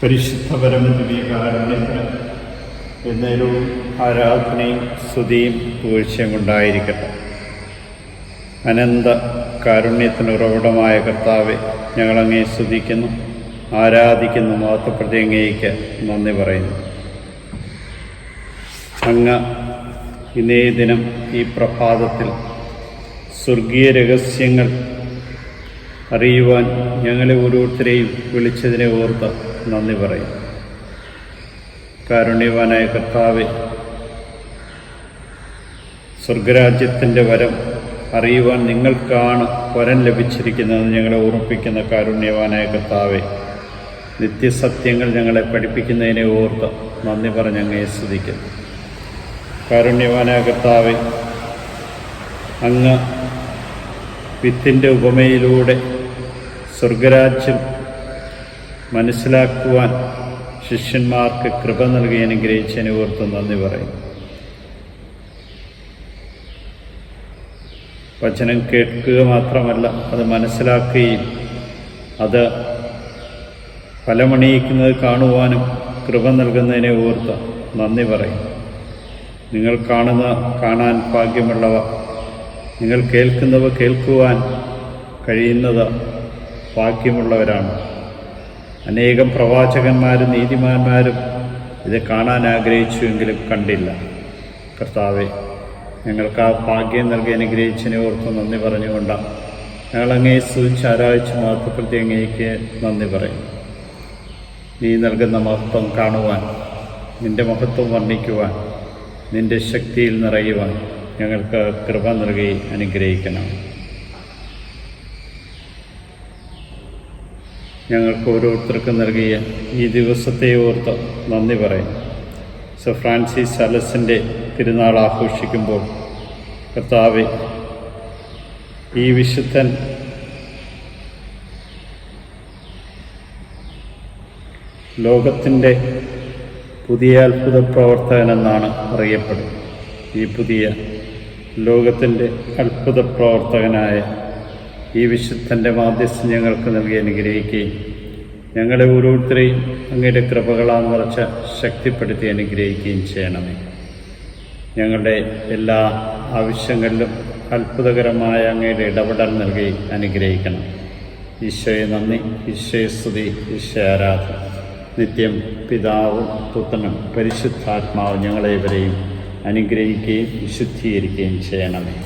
പരിശുദ്ധ പരമദിവ്യകാരുണ്യത്തിന് എന്നേരവും ആരാധനയും സ്തുതിയും പൂഴ്ചയും ഉണ്ടായിരിക്കട്ടെ. അനന്ത കാരുണ്യത്തിന് ഉറവിടമായ കർത്താവെ ഞങ്ങളങ്ങേ സ്തുതിക്കുന്നു ആരാധിക്കുന്നു മഹത്വപ്രതിയങ്ങയ്ക്ക് നന്ദി പറയുന്നു. അങ്ങ് ഇന്നേ ദിനം ഈ പ്രഭാതത്തിൽ സ്വർഗീയ രഹസ്യങ്ങൾ അറിയുവാൻ ഞങ്ങളെ ഓരോരുത്തരെയും വിളിച്ചതിനെ ഓർത്ത് നന്ദി പറയും. കാരുണ്യവാനായ കർത്താവെ സ്വർഗരാജ്യത്തിന്റെ വരം അറിയുവാൻ നിങ്ങൾക്കാണ് വരം ലഭിച്ചിരിക്കുന്നത് ഞങ്ങളെ ഓർമ്മിപ്പിക്കുന്ന കാരുണ്യവാനായ കർത്താവെ. നിത്യസത്യങ്ങൾ ഞങ്ങളെ പഠിപ്പിക്കുന്നതിനെ ഓർത്ത് നന്ദി പറഞ്ഞ് അങ്ങയെ സ്തുതിക്കുന്നു. കാരുണ്യവാനായ കർത്താവെ അങ്ങ് വിത്തിന്റെ ഉപമയിലൂടെ സ്വർഗരാജ്യം മനസ്സിലാക്കുവാൻ ശിഷ്യന്മാർക്ക് കൃപ നൽകി അനുഗ്രഹിച്ചതിനെ ഓർത്ത് നന്ദി പറയും വചനം കേൾക്കുക മാത്രമല്ല അത് മനസ്സിലാക്കുകയും അത് ഫലമണിയിക്കുന്നത് കാണുവാനും കൃപ നൽകുന്നതിനെ ഓർത്ത് നന്ദി പറയും. നിങ്ങൾ കാണുന്ന കാണാൻ ഭാഗ്യമുള്ളവ നിങ്ങൾ കേൾക്കുന്നവ കേൾക്കുവാൻ കഴിയുന്നത് ഭാഗ്യമുള്ളവരാണ്. അനേകം പ്രവാചകന്മാരും നീതിമാന്മാരും ഇത് കാണാൻ ആഗ്രഹിച്ചു എങ്കിലും കണ്ടില്ല. കർത്താവെ ഞങ്ങൾക്ക് ആ ഭാഗ്യം നൽകി അനുഗ്രഹിച്ചതിനെ ഓർത്ത് നന്ദി പറഞ്ഞുകൊണ്ടാണ് ഞങ്ങൾ അങ്ങേ സൂചിച്ച് ആരാധിച്ച് മഹത്വപ്പെടുത്തി അങ്ങേക്ക് നന്ദി പറയും. നീ നൽകുന്ന മഹത്വം കാണുവാൻ നിന്റെ മഹത്വം വർണിക്കുവാൻ നിന്റെ ശക്തിയിൽ നിറയുവാൻ ഞങ്ങൾക്ക് കൃപ നൽകി അനുഗ്രഹിക്കണം. ഞങ്ങൾക്ക് ഓരോരുത്തർക്കും നൽകിയ ഈ ദിവസത്തെ ഓർത്ത് നന്ദി പറയും. സർ ഫ്രാൻസിസ് അലസിന്റെ തിരുനാൾ ആഘോഷിക്കുമ്പോൾ കർത്താവെ ഈ വിശുദ്ധൻ ലോകത്തിന്റെ പുതിയ അത്ഭുത പ്രവർത്തകനെന്നാണ് അറിയപ്പെടുന്നത്. ഈ പുതിയ ലോകത്തിന്റെ അത്ഭുത പ്രവർത്തകനായ ഈ വിശുദ്ധന്റെ മാധ്യസ്ഥം ഞങ്ങൾക്ക് നൽകി അനുഗ്രഹിക്കുകയും ഞങ്ങളെ ഓരോരുത്തരെയും അങ്ങയുടെ കൃപകളാൽ നിറച്ച് ശക്തിപ്പെടുത്തി അനുഗ്രഹിക്കുകയും ചെയ്യണമേ. ഞങ്ങളുടെ എല്ലാ ആവശ്യങ്ങളിലും അത്ഭുതകരമായ അങ്ങയുടെ ഇടപെടൽ നൽകി അനുഗ്രഹിക്കണം. ഈശോയെ നന്ദി ഈശോയെ സ്തുതി ഈശോ ആരാധന. നിത്യം പിതാവും പുത്രനും പരിശുദ്ധാത്മാവ് ഞങ്ങളെ ഇവരെയും അനുഗ്രഹിക്കുകയും വിശുദ്ധീകരിക്കുകയും ചെയ്യണമേ.